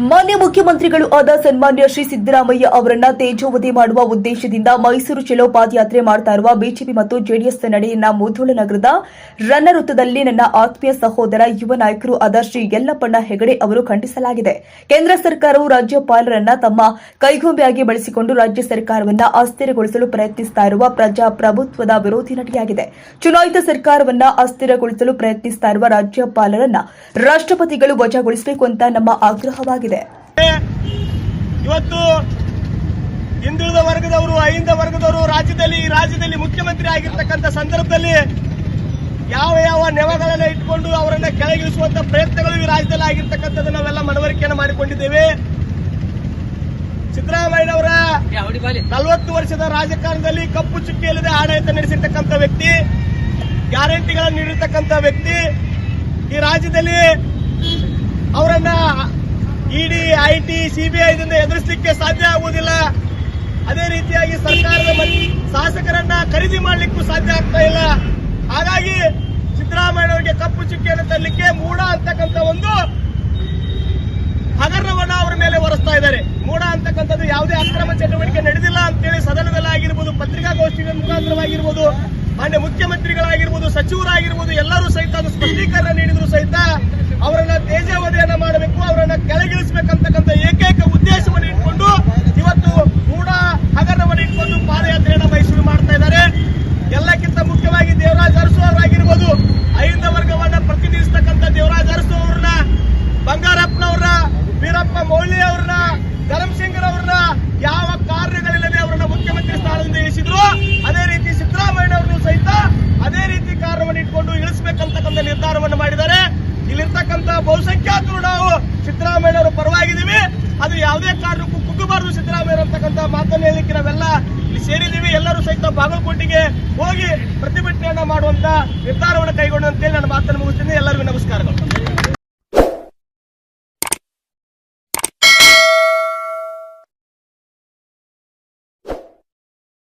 ಮಾನ್ಯ ಮುಖ್ಯಮಂತ್ರಿಗಳು ಆದ ಸನ್ಮಾನ್ಯ ಶ್ರೀ ಸಿದ್ದರಾಮಯ್ಯ ಅವರನ್ನ ತೇಜೋವಧಿ ಮಾಡುವ ಉದ್ದೇಶದಿಂದ ಮೈಸೂರು ಚಲೋ ಪಾದಯಾತ್ರೆ ಮಾಡ್ತಾ ಇರುವ ಬಿಜೆಪಿ ಮತ್ತು ಜೆಡಿಎಸ್ ನಡೆಯನ್ನ ಮುಧೋಳ ನಗರದ ರನ್ನ ವೃತ್ತದಲ್ಲಿ ನನ್ನ ಆತ್ಮೀಯ ಸಹೋದರ ಯುವ ನಾಯಕರು ಆದ ಶ್ರೀ ಯಲ್ಲಪ್ಪಣ್ಣ ಹೆಗಡೆ ಅವರು ಖಂಡಿಸಲಾಗಿದೆ. ಕೇಂದ್ರ ಸರ್ಕಾರವು ರಾಜ್ಯಪಾಲರನ್ನ ತಮ್ಮ ಕೈಗೊಂಬೆಯಾಗಿ ಬಳಸಿಕೊಂಡು ರಾಜ್ಯ ಸರ್ಕಾರವನ್ನ ಅಸ್ಥಿರಗೊಳಿಸಲು ಪ್ರಯತ್ನಿಸ್ತಾ ಇರುವ ಪ್ರಜಾಪ್ರಭುತ್ವದ ವಿರೋಧಿ ನಟಿಯಾಗಿದೆ. ಚುನಾಯಿತ ಸರ್ಕಾರವನ್ನ ಅಸ್ಥಿರಗೊಳಿಸಲು ಪ್ರಯತ್ನಿಸ್ತಾ ಇರುವ ರಾಜ್ಯಪಾಲರನ್ನ ರಾಷ್ಟ್ರಪತಿಗಳು ವಜಾಗೊಳಿಸಬೇಕು ಅಂತ ನಮ್ಮ ಆಗ್ರಹವಾಗಿದೆ. ಇವತ್ತು ಹಿಂದುಳಿದ ವರ್ಗದವರು, ಅಹಿಂದ ವರ್ಗದವರು ರಾಜ್ಯದಲ್ಲಿ, ಈ ರಾಜ್ಯದಲ್ಲಿ ಮುಖ್ಯಮಂತ್ರಿ ಆಗಿರ್ತಕ್ಕಂಥ ಸಂದರ್ಭದಲ್ಲಿ ಯಾವ ಯಾವ ನೆವಗಳನ್ನ ಇಟ್ಕೊಂಡು ಅವರನ್ನ ಕೆಳಗಿಳಿಸುವಂತ ಪ್ರಯತ್ನಗಳು ಈ ರಾಜ್ಯದಲ್ಲಿ ಆಗಿರ್ತಕ್ಕಂಥದ್ದು ನಾವೆಲ್ಲ ಮನವರಿಕೆಯನ್ನು ಮಾಡಿಕೊಂಡಿದ್ದೇವೆ. ಸಿದ್ದರಾಮಯ್ಯನವರ ನಲವತ್ತು ವರ್ಷದ ರಾಜಕಾರಣದಲ್ಲಿ ಕಪ್ಪು ಚುಕ್ಕಿಯಲ್ಲದೆ ಆಡಳಿತ ನಡೆಸಿರ್ತಕ್ಕಂಥ ವ್ಯಕ್ತಿ, ಗ್ಯಾರಂಟಿಗಳನ್ನು ನೀಡಿರ್ತಕ್ಕಂಥ ವ್ಯಕ್ತಿ, ಈ ರಾಜ್ಯದಲ್ಲಿ ಅವರನ್ನ ಐಟಿ ಸಿಬಿಐದಿಂದ ಎದುರಿಸಲಿಕ್ಕೆ ಸಾಧ್ಯ ಆಗುವುದಿಲ್ಲ. ಅದೇ ರೀತಿಯಾಗಿ ಸರ್ಕಾರದ ಶಾಸಕರನ್ನ ಖರೀದಿ ಮಾಡಲಿಕ್ಕೂ ಸಾಧ್ಯ ಆಗ್ತಾ ಇಲ್ಲ. ಹಾಗಾಗಿ ಸಿದ್ದರಾಮಯ್ಯ ಅವರಿಗೆ ಕಪ್ಪು ಚುಕ್ಕಿಯನ್ನು ತರಲಿಕ್ಕೆ ಮೂಡ ಅಂತಕ್ಕಂಥ ಒಂದು ಹಗರಣವನ್ನು ಅವರ ಮೇಲೆ ಹೊರಸ್ತಾ ಇದ್ದಾರೆ. ಮೂಡ ಅಂತಕ್ಕಂಥದ್ದು ಯಾವುದೇ ಅಕ್ರಮ ಚಟುವಟಿಕೆ ನಡೆದಿಲ್ಲ ಅಂತೇಳಿ ಸದನದಲ್ಲಿ ಆಗಿರ್ಬೋದು ಪತ್ರಿಕಾಗೋಷ್ಠಿಗಳ ಮುಖಾಂತರವಾಗಿರ್ಬೋದು, ಮಾನ್ಯ ಮುಖ್ಯಮಂತ್ರಿಗಳಾಗಿರ್ಬೋದು, ಸಚಿವರಾಗಿರ್ಬೋದು ಎಲ್ಲರೂ ಸಹಿತ ಅದು ಸ್ಪಷ್ಟೀಕರಣ ನೀಡಿದ್ರು ಸಹಿತ ಅವರನ್ನ ಅದು ಯಾವುದೇ ಕಾರಣಕ್ಕೂ ಕುಗ್ಗಬಾರದು ಸಿದ್ದರಾಮಯ್ಯ ಅಂತಕ್ಕಂಥ ಮಾತನ್ನು ಹೇಳಿಕ್ಕೆ ನಾವೆಲ್ಲ ಇಲ್ಲಿ ಸೇರಿದ್ದೀವಿ. ಎಲ್ಲರೂ ಸಹಿತ ಬಾಗಲಕೋಟೆಗೆ ಹೋಗಿ ಪ್ರತಿಭಟನೆಯನ್ನ ಮಾಡುವಂತ ನಿರ್ಧಾರವನ್ನು ಕೈಗೊಂಡಂತೇಳಿ ನನ್ನ ಮಾತನ್ನು ಮುಗಿಸ್ತೀನಿ. ಎಲ್ಲರಿಗೂ ನಮಸ್ಕಾರಗಳು